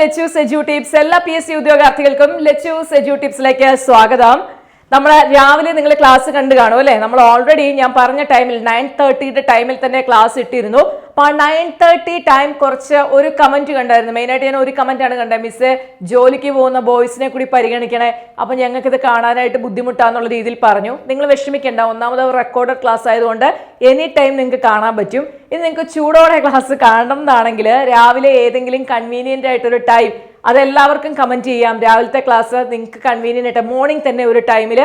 Lechus edu tips. എല്ലാ P S C ഉദ്യോഗാർത്ഥികൾക്കും Lechus edu ടിപ്സിലേക്ക് സ്വാഗതം. നമ്മൾ രാവിലെ നിങ്ങൾ ക്ലാസ് കണ്ടു കാണും അല്ലേ? നമ്മൾ ഓൾറെഡി ഞാൻ പറഞ്ഞ ടൈമിൽ നയൻ തേർട്ടിയുടെ ടൈമിൽ തന്നെ ക്ലാസ് ഇട്ടിരുന്നു. നയൻ തേർട്ടി ടൈം കുറച്ച് ഒരു കമന്റ് കണ്ടായിരുന്നു. മെയിൻ ആയിട്ട് ഞാൻ ഒരു കമന്റ് ആണ് കണ്ടത്. മിസ് ജോലിക്ക് പോകുന്ന ബോയ്സിനെ കൂടി പരിഗണിക്കണേ. അപ്പം ഞങ്ങൾക്ക് ഇത് കാണാനായിട്ട് ബുദ്ധിമുട്ടാന്നുള്ള രീതിയിൽ പറഞ്ഞു. നിങ്ങൾ വിഷമിക്കേണ്ട. ഒന്നാമത് റെക്കോർഡഡ് ക്ലാസ് ആയതുകൊണ്ട് എനി ടൈം നിങ്ങൾക്ക് കാണാൻ പറ്റും. ഇത് നിങ്ങൾക്ക് ചൂടോടെ ക്ലാസ് കാണണം എന്നാണെങ്കിൽ രാവിലെ ഏതെങ്കിലും കൺവീനിയന്റ് ആയിട്ടൊരു ടൈം അതെല്ലാവർക്കും കമന്റ് ചെയ്യാം. രാവിലത്തെ ക്ലാസ് നിങ്ങൾക്ക് കൺവീനിയന്റ് ആയിട്ട് മോർണിംഗ് തന്നെ ഒരു ടൈമിൽ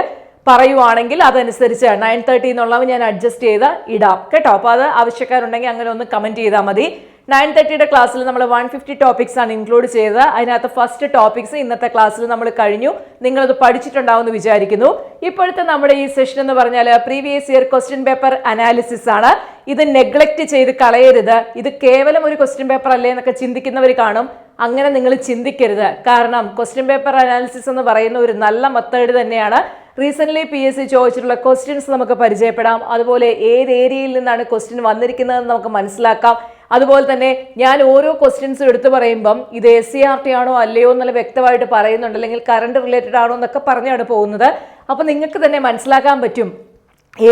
പറയുവാണെങ്കിൽ അതനുസരിച്ച് നയൻ തേർട്ടി എന്നുള്ളവ ഞാൻ അഡ്ജസ്റ്റ് ചെയ്ത് ഇടാം. കേട്ടോ? അപ്പോൾ അത് ആവശ്യക്കാരുണ്ടെങ്കിൽ അങ്ങനെ ഒന്ന് കമന്റ് ചെയ്താൽ മതി. നയൻ തേർട്ടിയുടെ ക്ലാസ്സിൽ നമ്മൾ വൺ ഫിഫ്റ്റി ടോപ്പിക്സ് ആണ് ഇൻക്ലൂഡ് ചെയ്തത്. അതിനകത്ത് ഫസ്റ്റ് ടോപ്പിക്സ് ഇന്നത്തെ ക്ലാസ്സിൽ നമ്മൾ കഴിഞ്ഞു. നിങ്ങളത് പഠിച്ചിട്ടുണ്ടാവുമെന്ന് വിചാരിക്കുന്നു. ഇപ്പോഴത്തെ നമ്മുടെ ഈ സെഷൻ എന്ന് പറഞ്ഞാൽ previous year question paper analysis ആണ്. ഇത് നെഗ്ലക്റ്റ് ചെയ്ത് കളയരുത്. ഇത് കേവലം ഒരു ക്വസ്റ്റ്യൻ പേപ്പർ അല്ലേ എന്നൊക്കെ ചിന്തിക്കുന്നവർ കാണും. അങ്ങനെ നിങ്ങൾ ചിന്തിക്കരുത്. കാരണം ക്വസ്റ്റ്യൻ പേപ്പർ അനാലിസിസ് എന്ന് പറയുന്ന ഒരു നല്ല മെത്തേഡ് തന്നെയാണ്. റീസെന്റ്ലി പി എസ് സി ചോദിച്ചിട്ടുള്ള ക്വസ്റ്റ്യൻസ് നമുക്ക് പരിചയപ്പെടാം. അതുപോലെ ഏത് ഏരിയയിൽ നിന്നാണ് ക്വസ്റ്റ്യൻ വന്നിരിക്കുന്നതെന്ന് നമുക്ക് മനസ്സിലാക്കാം. അതുപോലെ തന്നെ ഞാൻ ഓരോ ക്വസ്റ്റ്യൻസും എടുത്തു പറയുമ്പം ഇത് എസ് സി ആർ ടി ആണോ അല്ലയോ എന്നുള്ള വ്യക്തമായിട്ട് പറയുന്നുണ്ട്. അല്ലെങ്കിൽ കറണ്ട് റിലേറ്റഡ് ആണോ എന്നൊക്കെ പറഞ്ഞാണ് പോകുന്നത്. അപ്പോൾ നിങ്ങൾക്ക് തന്നെ മനസ്സിലാക്കാൻ പറ്റും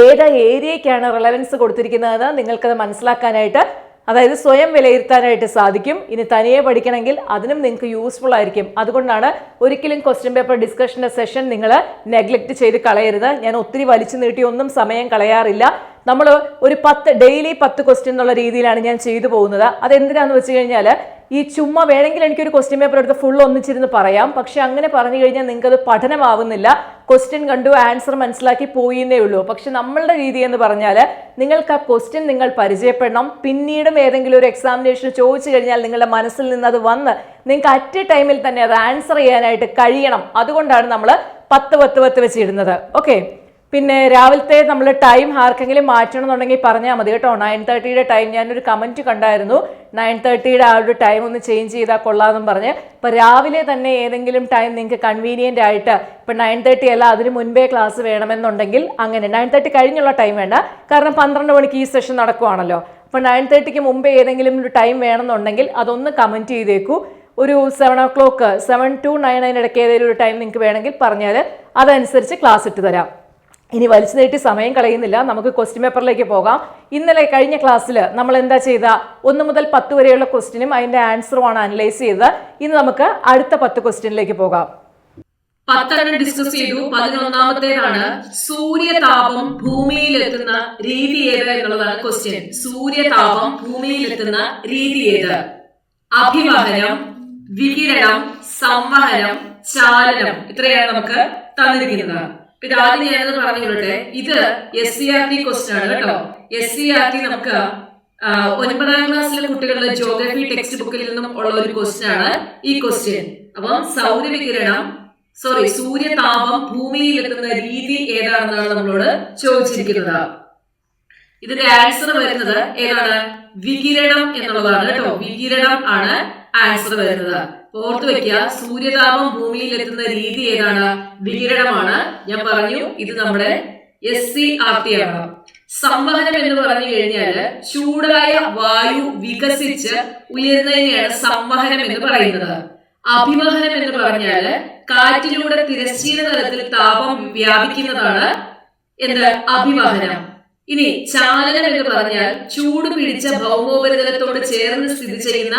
ഏത് ഏരിയയ്ക്കാണ് റിലവൻസ് കൊടുത്തിരിക്കുന്നതെന്ന് നിങ്ങൾക്കത് മനസ്സിലാക്കാനായിട്ട് അതായത് സ്വയം വിലയിരുത്താനായിട്ട് സാധിക്കും. ഇനി തനിയെ പഠിക്കണമെങ്കിൽ അതിനും നിങ്ങൾക്ക് യൂസ്ഫുൾ ആയിരിക്കും. അതുകൊണ്ടാണ് ഒരിക്കലും ക്വസ്റ്റ്യൻ പേപ്പർ ഡിസ്കഷന്റെ സെഷൻ നിങ്ങൾ നെഗ്ലക്റ്റ് ചെയ്ത് കളയരുത്. ഞാൻ ഒത്തിരി വലിച്ചു നീട്ടി ഒന്നും സമയം കളയാറില്ല. നമ്മൾ ഒരു പത്ത് ഡെയിലി പത്ത് ക്വസ്റ്റ്യൻ എന്നുള്ള രീതിയിലാണ് ഞാൻ ചെയ്തു പോകുന്നത്. അതെന്തിനാന്ന് വെച്ച് കഴിഞ്ഞാൽ ഈ ചുമ്മാ വേണമെങ്കിൽ എനിക്കൊരു ക്വസ്റ്റ്യൻ പേപ്പർ എടുത്ത് ഫുൾ ഒന്നിച്ചിരുന്ന് പറയാം. പക്ഷെ അങ്ങനെ പറഞ്ഞു കഴിഞ്ഞാൽ നിങ്ങൾക്കത് പഠനമാവുന്നില്ല. ക്വസ്റ്റ്യൻ കണ്ടു ആൻസർ മനസ്സിലാക്കി പോയി എന്നേ ഉള്ളൂ. പക്ഷെ നമ്മളുടെ രീതി എന്ന് പറഞ്ഞാൽ നിങ്ങൾക്ക് ആ ക്വസ്റ്റ്യൻ നിങ്ങൾ പരിചയപ്പെടണം. പിന്നീടും ഏതെങ്കിലും ഒരു എക്സാമിനേഷൻ ചോദിച്ചു കഴിഞ്ഞാൽ നിങ്ങളുടെ മനസ്സിൽ നിന്ന് അത് വന്ന് നിങ്ങൾക്ക് അറ്റ് ടൈമിൽ തന്നെ അത് ആൻസർ ചെയ്യാനായിട്ട് കഴിയണം. അതുകൊണ്ടാണ് നമ്മൾ പത്ത് പത്ത് പത്ത് വെച്ചിടുന്നത് ഓക്കെ പിന്നെ രാവിലത്തെ നമ്മൾ ടൈം ആർക്കെങ്കിലും മാറ്റണം എന്നുണ്ടെങ്കിൽ പറഞ്ഞാൽ മതി കേട്ടോ. നയൻ തേർട്ടിയുടെ ടൈം ഞാനൊരു കമന്റ് കണ്ടായിരുന്നു. നയൻ തേർട്ടിയുടെ ആ ഒരു ടൈം ഒന്ന് ചേഞ്ച് ചെയ്താൽ കൊള്ളാമെന്നും പറഞ്ഞ്. ഇപ്പോൾ രാവിലെ തന്നെ ഏതെങ്കിലും ടൈം നിങ്ങൾക്ക് കൺവീനിയന്റ് ആയിട്ട് ഇപ്പം നയൻ തേർട്ടി അല്ല അതിന് മുൻപേ ക്ലാസ് വേണമെന്നുണ്ടെങ്കിൽ അങ്ങനെ നയൻ തേർട്ടി കഴിഞ്ഞുള്ള ടൈം വേണ്ട. കാരണം പന്ത്രണ്ട് മണിക്ക് ഈ സെഷൻ നടക്കുവാണല്ലോ. അപ്പോൾ നയൻ തേർട്ടിക്ക് മുമ്പേ ഏതെങ്കിലും ഒരു ടൈം വേണമെന്നുണ്ടെങ്കിൽ അതൊന്ന് കമന്റ് ചെയ്തേക്കൂ. ഒരു seven o'clock seven to nine അതിനിടയ്ക്ക് ഏതെങ്കിലും ഒരു ടൈം നിങ്ങൾക്ക് വേണമെങ്കിൽ പറഞ്ഞാൽ അതനുസരിച്ച് ക്ലാസ് ഇട്ട് തരാം. ഇനി വലിച്ചു നീട്ടി സമയം കളയുന്നില്ല. നമുക്ക് ക്വസ്റ്റ്യൻ പേപ്പറിലേക്ക് പോകാം. ഇന്നലെ കഴിഞ്ഞ ക്ലാസ്സിൽ നമ്മൾ എന്താ ചെയ്ത? ഒന്ന് മുതൽ പത്ത് വരെയുള്ള ക്വസ്റ്റ്യനും അതിന്റെ ആൻസറുമാണ് അനലൈസ് ചെയ്തത്. ഇന്ന് നമുക്ക് അടുത്ത പത്ത് ക്വസ്റ്റ്യനിലേക്ക് പോകാം. പത്തെണ്ണം ഡിസ്കസ് ചെയ്തു. പതിനൊന്നാമത്തേതാണ് സൂര്യതാപം ഭൂമിയിലെത്തുന്ന രീതി ഏത് എന്നുള്ളതാണ് ക്വസ്റ്റ്യൻ സൂര്യതാപം ഭൂമിയിലെത്തുന്ന രീതി ഏത്? അഭിവഹനം വികിരണം സംവഹനം ചാലനം. ഇത്രയാണ് നമുക്ക് തന്നിരിക്കുന്നത്. ഇത് ആദ്യം ഞാനത് പറഞ്ഞുകൊള്ളട്ടെ ഇത് S C R T question ആണ് കേട്ടോ. എസ് സി ആർ ടി നമുക്ക് ഒൻപതാം ക്ലാസ്സിലെ കുട്ടികളുടെ ജോഗ്രഫി ടെക്സ്റ്റ് ബുക്കിൽ നിന്നും ഉള്ള ഒരു ക്വസ്റ്റ്യൻ ആണ് ഈ ക്വസ്റ്റ്യൻ അപ്പം സൗരവികിരണം സോറി സൂര്യതാപം ഭൂമിയിലെത്തുന്ന രീതി ഏതാണെന്നാണ് നമ്മളോട് ചോദിച്ചിരിക്കുന്നത്. ഇതിന്റെ ആൻസർ വരുന്നത് ഏതാണ്? വികിരണം എന്നുള്ളതാണ് കേട്ടോ. വികിരണം ആണ് ആൻസർ വരുന്നത്. ഓർത്തു വെക്കുക സൂര്യതാപം ഭൂമിയിൽ എത്തുന്ന രീതി ഏതാണ്? വികിരണമാണ്. ഞാൻ പറഞ്ഞു ഇത് നമ്മുടെ എസ് സി ആർ ടി ആണ്. സംവഹനം എന്ന് പറഞ്ഞു കഴിഞ്ഞാൽ ചൂടായ വായു വികസിച്ച് ഉയരുന്നതിനെയാണ് സംവഹനം എന്ന് പറയുന്നത്. അഭിവഹനം എന്ന് പറഞ്ഞാൽ കാറ്റിലൂടെ തിരശ്ചീന തലത്തിൽ താപം വ്യാപിക്കുന്നതാണ് എന്ത്? അഭിവഹനം. ഇനി ചാലനം എന്ന് പറഞ്ഞാൽ ചൂട് പിടിച്ച ഭൗമോപരിതലത്തോട് ചേർന്ന് സ്ഥിതി ചെയ്യുന്ന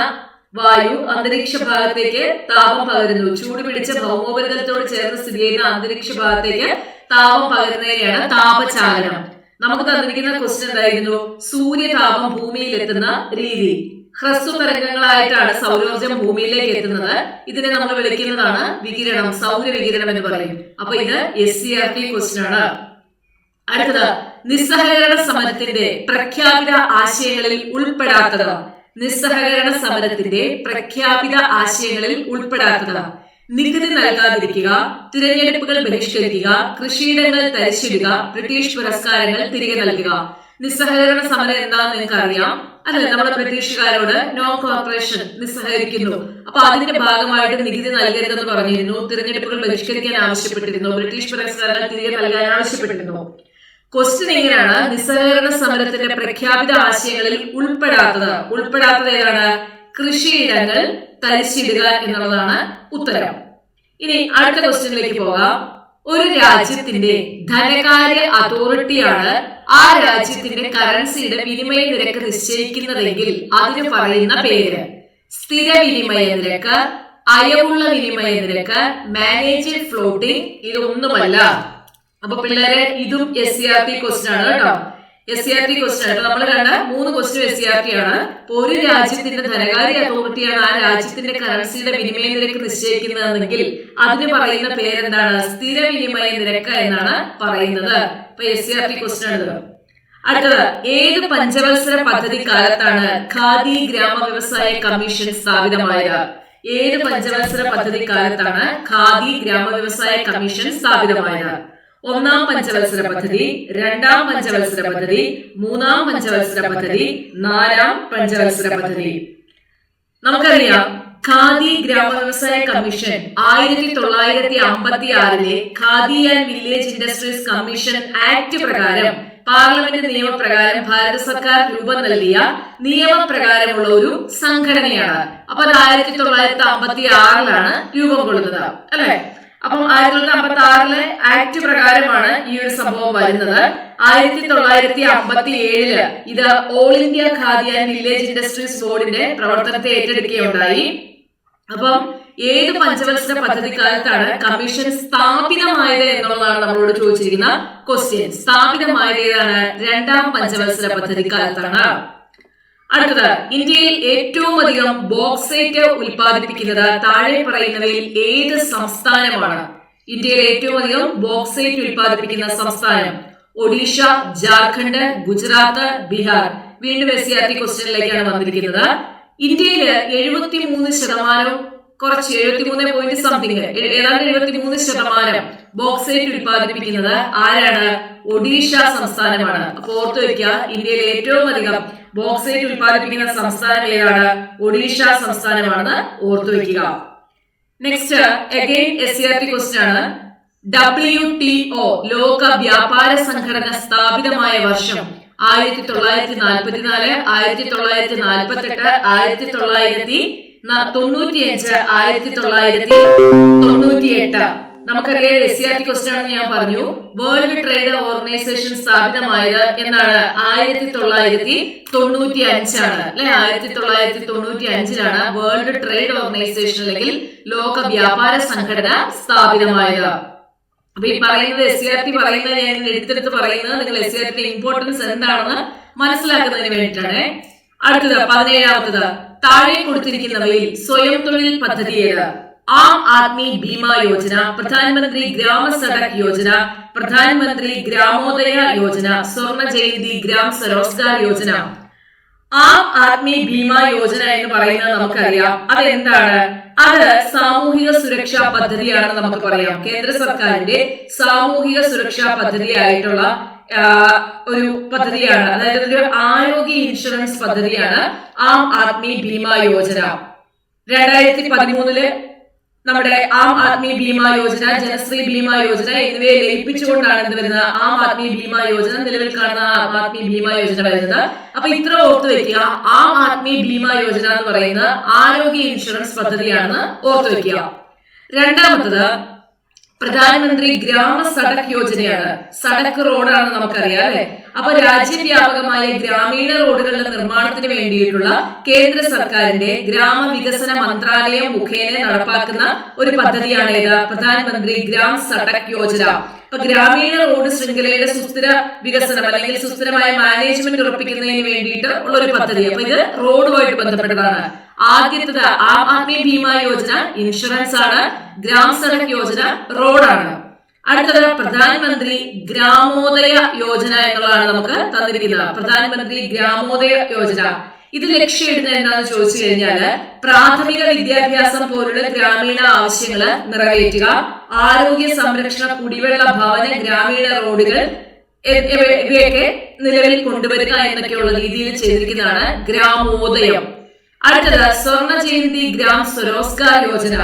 വായു അന്തരീക്ഷ ഭാഗത്തേക്ക് താപം പകരുന്നു. ചൂട് പിടിച്ച ഭൗമോപരിതലത്തോട് ചേർന്ന് സ്ഥിതി ചെയ്യുന്ന അന്തരീക്ഷ ഭാഗത്തേക്ക് താപം പകരുന്നതിനെയാണ് താപചാലനം. നമുക്ക് തന്നിരിക്കുന്ന ക്വസ്റ്റ്യൻ എന്തായിരുന്നു? സൂര്യതാപം ഭൂമിയിൽ എത്തുന്ന രീതി. ഹ്രസ്വ തരംഗങ്ങളായിട്ടാണ് സൗരോർജം ഭൂമിയിലേക്ക് എത്തുന്നത്. ഇതിനെ നമ്മൾ വിളിക്കുന്നതാണ് വികിരണം സൗരവികിരണം എന്ന് പറയും. അപ്പൊ ഇത് S C R T question ആണ്. അടുത്തത് നിസ്സഹകരണ സമരത്തിന്റെ പ്രഖ്യാപിത ആശയങ്ങളിൽ ഉൾപ്പെടാത്തത്. നിസ്സഹകരണ സമരത്തിന്റെ പ്രഖ്യാപിത ആശയങ്ങളിൽ ഉൾപ്പെടാത്തത്. നികുതി നൽകാതിരിക്കുക തിരഞ്ഞെടുപ്പുകൾ ബഹിഷ്കരിക്കുക കൃഷിയിടങ്ങൾ തരിച്ചിടുക ബ്രിട്ടീഷ് പുരസ്കാരങ്ങൾ തിരികെ നൽകുക. നിസ്സഹകരണ സമരം എന്താണെന്ന് നിങ്ങൾക്ക് അറിയാം അല്ലെ നമ്മുടെ ബ്രിട്ടീഷുകാരോട് നോ കോർപ്പറേഷൻ നിസ്സഹകരിക്കുന്നു. അപ്പൊ അതിന്റെ ഭാഗമായിട്ട് നികുതി നൽകരുതെന്ന് പറഞ്ഞിരുന്നു തിരഞ്ഞെടുപ്പുകൾ ബഹിഷ്കരിക്കാൻ ആവശ്യപ്പെട്ടിരുന്നു ബ്രിട്ടീഷ് പുരസ്കാരങ്ങൾ തിരികെ നൽകാൻ ആവശ്യപ്പെട്ടിരുന്നു. ക്വസ്റ്റ്യൻ എങ്ങനെയാണ്? നിസ്സഹകരണ സമരത്തിന്റെ പ്രഖ്യാപിത ആശയങ്ങളിൽ ഉൾപ്പെടാത്തത്? ഉൾപ്പെടാത്തത് ഏതാണ്? കൃഷിയിടങ്ങൾ തരിച്ചിടുക എന്നുള്ളതാണ് ഉത്തരം. ഇനി അടുത്ത ക്വസ്റ്റ്യനിലേക്ക് പോകാം. ഒരു രാജ്യത്തിന്റെ ധനകാര്യ അതോറിറ്റിയാണ് ആ രാജ്യത്തിന്റെ കറൻസിയുടെ വിനിമയ നിരക്ക് നിശ്ചയിക്കുന്നതെങ്കിൽ അതിന് പറയുന്ന പേര്. സ്ഥിര വിനിമയ നിരക്ക് അയവുള്ള വിനിമയ നിരക്ക് മാനേജഡ് ഫ്ലോട്ടിംഗ് ഇതൊന്നുമല്ല. അപ്പൊ പിള്ളേരെ ഇതും S C R T question ആണ് കേട്ടോ. S C R T question ആണ് നമ്മൾ കണ്ട മൂന്ന് question S C R T ആണ്. ഒരു രാജ്യത്തിന്റെ ധനകാര്യ അതോറിറ്റിയാണ് ആ രാജ്യത്തിന്റെ കറൻസിയുടെ വിനിമയ നിരക്ക് നിശ്ചയിക്കുന്നതെങ്കിൽ അതിന് പറയുന്ന പേരെന്താണ്? സ്ഥിര വിനിമയ നിരക്ക് എന്നാണ് പറയുന്നത്. അപ്പൊ S C R T question ആണ്. അടുത്തത് ഏത് പഞ്ചവത്സര പദ്ധതി കാലത്താണ് ഖാദി ഗ്രാമ വ്യവസായ കമ്മീഷൻ സ്ഥാപിതമായത്? ഏത് പഞ്ചവത്സര പദ്ധതി കാലത്താണ് ഖാദി ഗ്രാമ വ്യവസായ കമ്മീഷൻ സ്ഥാപിതമായത്? ഒന്നാം പഞ്ചവത്സര പദ്ധതി രണ്ടാം പഞ്ചവത്സര പദ്ധതി മൂന്നാം പഞ്ചവത്സര പദ്ധതി നാലാം പഞ്ചവത്സര പദ്ധതി. നമുക്കറിയാം ഖാദി ഗ്രാമ വ്യവസായ കമ്മീഷൻ ആയിരത്തി തൊള്ളായിരത്തി അമ്പത്തി ആറിലെ khadi and village industries commission act പ്രകാരം പാർലമെന്റ് നിയമപ്രകാരം ഭാരത സർക്കാർ രൂപം നൽകിയ നിയമപ്രകാരമുള്ള ഒരു സംഘടനയാണ്. അപ്പൊ അത് ആയിരത്തി തൊള്ളായിരത്തി അമ്പത്തി ആറിലാണ് രൂപം കൊള്ളുന്നത് അല്ലെ? അപ്പം ആയിരത്തി തൊള്ളായിരത്തി അമ്പത്തി ആറിലെ ആക്ട് പ്രകാരമാണ് ഈ ഒരു സംഭവം വരുന്നത്. ആയിരത്തി തൊള്ളായിരത്തി അമ്പത്തി ഏഴിൽ ഇത് all India khadi and village industries ബോർഡിന്റെ പ്രവർത്തനത്തെ ഏറ്റെടുക്കുകയുണ്ടായി. അപ്പം ഏത് പഞ്ചവത്സര പദ്ധതി കാലത്താണ് കമ്മീഷൻ സ്ഥാപിതമായത് എന്നുള്ളതാണ് നമ്മളോട് ചോദിച്ചിരിക്കുന്ന ക്വസ്റ്റ്യൻ സ്ഥാപിതമായത് ഏതാണ്? രണ്ടാം പഞ്ചവത്സര പദ്ധതി കാലത്താണ് അടുത്തത് ഇന്ത്യയിൽ ഏറ്റവും അധികം ബോക്സൈറ്റ് ഉൽപ്പാദിപ്പിക്കുന്നത് താഴെ പറയുന്നവയിൽ ഏത് സംസ്ഥാനമാണ്? ഇന്ത്യയിൽ ഏറ്റവും അധികം ബോക്സൈറ്റ് ഉൽപ്പാദിപ്പിക്കുന്ന സംസ്ഥാനം ഒഡീഷ ജാർഖണ്ഡ് ഗുജറാത്ത് ബീഹാർ. വീണ്ടും എസ് സി ആർ ടി ക്വസ്റ്റ്യനിലേക്കാണ് വന്നിരിക്കുന്നത്. ഇന്ത്യയിൽ എഴുപത്തി മൂന്ന് ശതമാനം കുറച്ച് എഴുപത്തി മൂന്ന് പോയിന്റ് സംതിങ് ഏതാണ്ട് എഴുപത്തി മൂന്ന് ശതമാനം ബോക്സൈറ്റ് ഉൽപ്പാദിപ്പിക്കുന്നത് ആരാണ്? ഒഡീഷ സംസ്ഥാനമാണ്. അപ്പൊ ഓർത്തു വെക്കുക ഇന്ത്യയിൽ ഏറ്റവും അധികം ബോക്സൈറ്റ് ഉൽപ്പാദിപ്പിക്കുന്ന സംസ്ഥാനം ഏതാണ്? ഒഡീഷ സംസ്ഥാനമാണെന്ന് ഓർത്തു വെക്കുക. Next again S C R T question ആണ്. ഡബ്ല്യു ടി ഒ ലോക വ്യാപാര സംഘടന സ്ഥാപിതമായ വർഷം ആയിരത്തി തൊള്ളായിരത്തി നാൽപ്പത്തിനാല് ആയിരത്തി തൊള്ളായിരത്തി നാൽപ്പത്തി എട്ട് ആയിരത്തി തൊള്ളായിരത്തി തൊണ്ണൂറ്റിയഞ്ച് ആയിരത്തി തൊള്ളായിരത്തി തൊണ്ണൂറ്റി എട്ട് നമുക്കറിയാം എസ് ക്വസ്റ്റൻ ആണെന്ന് ഞാൻ പറഞ്ഞു. വേൾഡ് ട്രേഡ് ഓർഗനൈസേഷൻ സ്ഥാപിതമായത് എന്നാണ് ആയിരത്തി തൊള്ളായിരത്തി തൊണ്ണൂറ്റി അഞ്ചാണ് അല്ലെ? ആയിരത്തി തൊള്ളായിരത്തി തൊണ്ണൂറ്റി അഞ്ചിലാണ് വേൾഡ് ട്രേഡ് ഓർഗനൈസേഷൻ അല്ലെങ്കിൽ ലോക വ്യാപാര സംഘടന സ്ഥാപിതമായത്. അപ്പൊ ഈ പറയുന്നത് എസ് ആർ ടി പറയുന്നത് ഞാൻ എടുത്തെടുത്ത് പറയുന്നത് നിങ്ങൾ എസ് ആർ ടി ഇമ്പോർട്ടൻസ് എന്താണെന്ന് മനസ്സിലാക്കുന്നതിന് വേണ്ടിയിട്ടാണ്. അടുത്തത് പതിനേഴാമത്തത് താഴെ കൊടുത്തിരിക്കുന്നവയിൽ സ്വയം തൊഴിൽ പദ്ധതി ഏത്? ആം ആദ്മി ഭീമ യോജന പ്രധാനമന്ത്രി ഗ്രാമ സഡക് യോജന പ്രധാനമന്ത്രി ഗ്രാമോദയ യോജന സ്വർണ ജയന്തി ഗ്രാം സ്വരോസ്ഗാർ യോജന. ആം ആദ്മി ഭീമ യോജന എന്ന് പറയുന്നത് നമുക്കറിയാം. അത് എന്താണ് അത് സാമൂഹിക സുരക്ഷാ പദ്ധതിയാണ് നമുക്ക് പറയാം. കേന്ദ്ര സർക്കാരിന്റെ സാമൂഹിക സുരക്ഷാ പദ്ധതിയായിട്ടുള്ള ഒരു പദ്ധതിയാണ്. അതായത് ഒരു ആരോഗ്യ ഇൻഷുറൻസ് പദ്ധതിയാണ് ആം ആദ്മി ഭീമ യോജന. രണ്ടായിരത്തി പതിമൂന്നിൽ നമ്മുടെ ആം ആദ്മി ഭീമ യോജന ജനശ്രീ ഭീമ യോജന എന്നിവയെ ലയിപ്പിച്ചുകൊണ്ടാണ് എന്ത് വരുന്നത് ആം ആദ്മി ഭീമ യോജന നിലവിൽ കാണുന്ന ആം ആദ്മി ഭീമ യോജന വരുന്നത്. അപ്പൊ ഇത്ര ഓർത്ത് വെക്കുക. ആം ആദ്മി ഭീമ യോജന എന്ന് പറയുന്നത് ആരോഗ്യ ഇൻഷുറൻസ് പദ്ധതിയാണെന്ന് ഓർത്ത് വെക്കുക. രണ്ടാമത്തത് പ്രധാനമന്ത്രി ഗ്രാമ സഡക് യോജനയാണ്. സഡക് റോഡാണ് നമുക്കറിയാം അല്ലെ അപ്പൊ രാജ്യവ്യാപകമായ ഗ്രാമീണ റോഡുകളുടെ നിർമ്മാണത്തിന് വേണ്ടിയിട്ടുള്ള കേന്ദ്ര സർക്കാരിന്റെ ഗ്രാമവികസന മന്ത്രാലയം മുഖേന നടപ്പാക്കുന്ന ഒരു പദ്ധതിയാണ് ഏത്? പ്രധാനമന്ത്രി ഗ്രാം സഡക് യോജന. അപ്പൊ ഗ്രാമീണ റോഡ് ശൃംഖലയുടെ സുസ്ഥിര വികസനം അല്ലെങ്കിൽ സുസ്ഥിരമായ മാനേജ്മെന്റ് ഉറപ്പിക്കുന്നതിന് വേണ്ടിയിട്ട് ഉള്ള ഒരു പദ്ധതി. അപ്പൊ ഇത് റോഡുമായിട്ട് ബന്ധപ്പെട്ടതാണ്. ആദ്യത്തത് ആം ആദ്മി ഭീമ യോജന ഇൻഷുറൻസ് ആണ്. ഗ്രാം സഡക് യോജന റോഡാണ് അടുത്തത് പ്രധാനമന്ത്രി ഗ്രാമോദയ യോജന എന്നുള്ളതാണ് നമുക്ക് തന്നിരിക്കുന്നത്. പ്രധാനമന്ത്രി ഗ്രാമോദയ യോജന. ഇത് ലക്ഷ്യമിടുന്നത് എന്താണെന്ന് ചോദിച്ചു കഴിഞ്ഞാൽ പ്രാഥമിക വിദ്യാഭ്യാസം പോലുള്ള ഗ്രാമീണ ആവശ്യങ്ങൾ നിറവേറ്റുക ആരോഗ്യ സംരക്ഷണ കുടിവെള്ള ഭവന ഗ്രാമീണ റോഡുകൾ ഇവയൊക്കെ നിലവിൽ കൊണ്ടുവരിക എന്നൊക്കെയുള്ള രീതിയിൽ ചെയ്തിരിക്കുന്നതാണ് ഗ്രാമോദയം. അടുത്തത് സ്വർണ ജയന്തി ഗ്രാം സ്വരോസ്കാർ യോജന.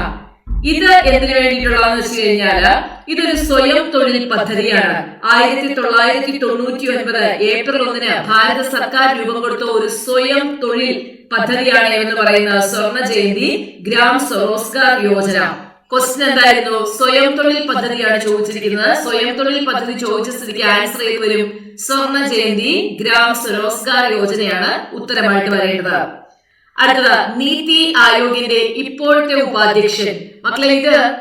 ഇത് എന്തിനു വേണ്ടിയിട്ടുള്ളതെന്ന് വെച്ച് കഴിഞ്ഞാൽ ഇതൊരു സ്വയം തൊഴിൽ പദ്ധതിയാണ്. ആയിരത്തി തൊള്ളായിരത്തി തൊണ്ണൂറ്റി ഒൻപത് ഏപ്രിൽ ഒന്നിന് ഭാരത സർക്കാർ രൂപം കൊടുത്ത ഒരു സ്വയം തൊഴിൽ പദ്ധതിയാണ് എന്ന് പറയുന്ന സ്വർണ ജയന്തി ഗ്രാം സ്വരോസ്കാർ യോജന. ക്വസ്റ്റൻ എന്തായിരുന്നു? സ്വയം തൊഴിൽ പദ്ധതിയാണ് ചോദിച്ചിരിക്കുന്നത്. സ്വയം തൊഴിൽ പദ്ധതി ചോദിച്ച സ്ഥിതിക്ക് ആൻസർ ചെയ്ത് വരും. സ്വർണ ജയന്തി ഗ്രാം സ്വരോസ്കാർ യോജനയാണ് ഉത്തരമായിട്ട് വരേണ്ടത്. അടുത്തത് നീതി ആയോഗിന്റെ ഇപ്പോഴത്തെ ഉപാധ്യക്ഷൻ. മക്കളെ ഇത്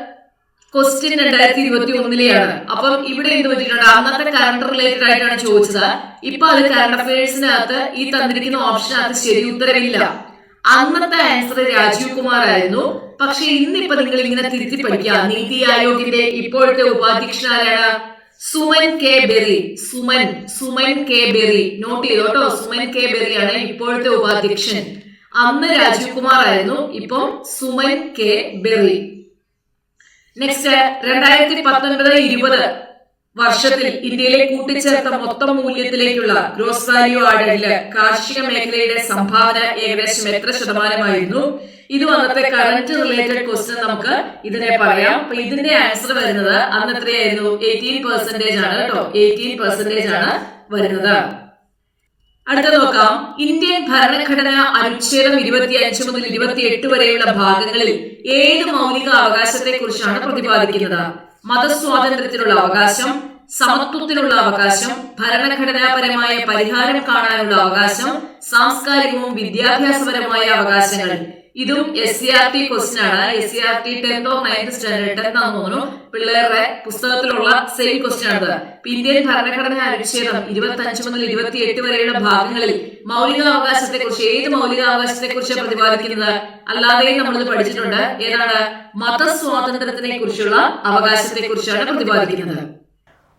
ക്വസ്റ്റ്യൻ രണ്ടായിരത്തി ഇരുപത്തി ഒന്നിലെയാണ് അപ്പം ഇവിടെ എന്ത് പറ്റിയിട്ടുണ്ട് അന്നത്തെ കറണ്ട് റിലേറ്റഡ് ആയിട്ടാണ് ചോദിച്ചത്. ഇപ്പൊ അത് കറണ്ട് അഫയേഴ്സിനകത്ത് ഈ തന്നിരിക്കുന്ന ഓപ്ഷനകത്ത് ശരി ഉത്തരവില്ല. അന്നത്തെ ആൻസർ രാജീവ് കുമാർ ആയിരുന്നു. പക്ഷെ ഇന്നിപ്പോ നിങ്ങൾ ഇങ്ങനെ തിരുത്തി പഠിക്കുക. നീതി ആയോഗിന്റെ ഇപ്പോഴത്തെ ഉപാധ്യക്ഷൻ ആരാണ്? Suman K Bery. Suman Suman K Bery. Note ചെയ്തോട്ടോ Suman K Bery ആണ് ഇപ്പോഴത്തെ ഉപാധ്യക്ഷൻ. അന്ന് രാജീവ് കുമാർ ആയിരുന്നു ഇപ്പം സുമൻ കെ ബെറി നെക്സ്റ്റ് രണ്ടായിരത്തി പത്തൊൻപത് ഇരുപത് വർഷത്തിൽ ഇന്ത്യയിലെ കൂട്ടിച്ചേർത്ത മൊത്തം മൂല്യത്തിലേക്കുള്ള ഗ്രോസ് വാല്യൂ ആഡിൽ കാർഷിക മേഖലയുടെ സംഭാവന ഏകദേശം എത്ര ശതമാനമായിരുന്നു? ഇത് വന്നത്തെ കറന്റ് റിലേറ്റഡ് ക്വസ്റ്റ്യൻ നമുക്ക് ഇതിനെ പറയാം. അപ്പൊ ഇതിന്റെ ആൻസർ വരുന്നത് അന്ന് എത്രയായിരുന്നു എയ്റ്റീൻ പെർസെന്റേജ് ആണ് കേട്ടോ. എയ്റ്റീൻ പെർസെന്റേജ് ആണ് വരുന്നത്. അടുത്ത നോക്കാം. ഇന്ത്യൻ ഭരണഘടന അനുച്ഛേദം ഇരുപത്തിയഞ്ച് മുതൽ ഇരുപത്തിയെട്ട് വരെയുള്ള ഭാഗങ്ങളിൽ ഏത് മൗലിക അവകാശത്തെ കുറിച്ചാണ് പ്രതിപാദിക്കുന്നത്? മതസ്വാതന്ത്ര്യത്തിനുള്ള അവകാശം സമത്വത്തിനുള്ള അവകാശം ഭരണഘടനാപരമായ പരിഹാരം കാണാനുള്ള അവകാശം സാംസ്കാരികവും വിദ്യാഭ്യാസപരമായ അവകാശങ്ങൾ. ഇതും S C R T question ആണ്. എസ് സി ആർ ടി ടെൻത്തോ നയൻത് സ്റ്റാൻഡേർഡ് ടെൻത്ത് ആണെന്ന് തോന്നുന്നു. പിള്ളേരുടെ പുസ്തകത്തിലുള്ള സെയിം ക്വസ്റ്റ്യൻ ആണ് ഇന്ത്യൻ ഭരണഘടന അനുച്ഛേദം ഇരുപത്തി അഞ്ച് മുതൽ ഇരുപത്തി എട്ട് വരെയുള്ള ഭാഗങ്ങളിൽ മൗലികാവകാശത്തെ കുറിച്ച് ഏത് മൗലികാവകാശത്തെ കുറിച്ച് പ്രതിപാദിക്കുന്നത്? അല്ലാതെയും നമ്മൾ പഠിച്ചിട്ടുണ്ട്. ഏതാണ്? മതസ്വാതന്ത്ര്യത്തിനെ കുറിച്ചുള്ള അവകാശത്തെ കുറിച്ചാണ് പ്രതിപാദിക്കുന്നത്.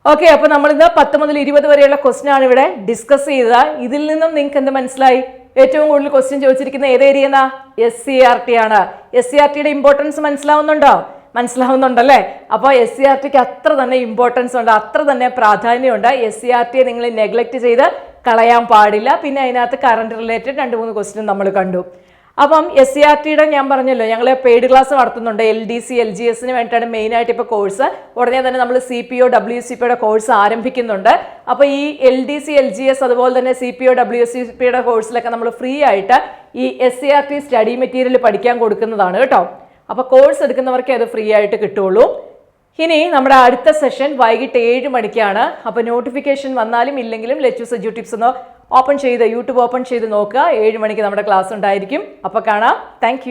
ഓക്കെ അപ്പൊ നമ്മൾ ഇന്ന് പത്ത് മുതൽ ഇരുപത് വരെയുള്ള ക്വസ്റ്റ്യൻ ആണ് ഇവിടെ ഡിസ്കസ് ചെയ്തത്. ഇതിൽ നിന്നും നിങ്ങൾക്ക് എന്ത് മനസ്സിലായി? ഏറ്റവും കൂടുതൽ ക്വസ്റ്റ്യൻ ചോദിച്ചിരിക്കുന്ന ഏത് ഏരിയ എന്നാ? എസ് സി ആർ ടി ആണ്. എസ് സി ആർ ടിയുടെ ഇമ്പോർട്ടൻസ് മനസ്സിലാവുന്നുണ്ടോ? മനസ്സിലാവുന്നുണ്ടല്ലേ? അപ്പോൾ എസ് സി ആർ ടിക്ക് അത്ര തന്നെ ഇമ്പോർട്ടൻസ് ഉണ്ട് അത്ര തന്നെ പ്രാധാന്യമുണ്ട്. എസ് സി ആർ ടിയെ നിങ്ങൾ നെഗ്ലക്ട് ചെയ്ത് കളയാൻ പാടില്ല. പിന്നെ അതിനകത്ത് കറണ്ട് റിലേറ്റഡ് രണ്ട് മൂന്ന് ക്വസ്റ്റ്യൻ നമ്മൾ കണ്ടു. അപ്പം എസ് സി ആർ ടിയുടെ ഞാൻ പറഞ്ഞല്ലോ ഞങ്ങൾ പെയ്ഡ് ക്ലാസ് നടത്തുന്നുണ്ട് L D C L G എസിന് വേണ്ടിയിട്ടാണ് മെയിനായിട്ട് ഇപ്പോൾ കോഴ്സ് ഉടനെ തന്നെ നമ്മൾ C P O W C പിയുടെ കോഴ്സ് ആരംഭിക്കുന്നുണ്ട്. അപ്പോൾ ഈ L D C L G S അതുപോലെ തന്നെ C P O W C പിയുടെ കോഴ്സിലൊക്കെ നമ്മൾ ഫ്രീ ആയിട്ട് ഈ S C R T study material പഠിക്കാൻ കൊടുക്കുന്നതാണ് കേട്ടോ. അപ്പോൾ കോഴ്സ് എടുക്കുന്നവർക്കേ അത് ഫ്രീ ആയിട്ട് കിട്ടുള്ളൂ. ഇനി നമ്മുടെ അടുത്ത സെഷൻ വൈകിട്ട് ഏഴ് മണിക്കാണ്. അപ്പോൾ നോട്ടിഫിക്കേഷൻ വന്നാലും ഇല്ലെങ്കിലും ലെച്ചു സജു ടിപ്സ് ഒന്ന് ഓപ്പൺ ചെയ്ത് യൂട്യൂബ് ഓപ്പൺ ചെയ്ത് നോക്കുക. ഏഴ് മണിക്ക് നമ്മുടെ ക്ലാസ് ഉണ്ടായിരിക്കും. അപ്പോൾ കാണാം. താങ്ക്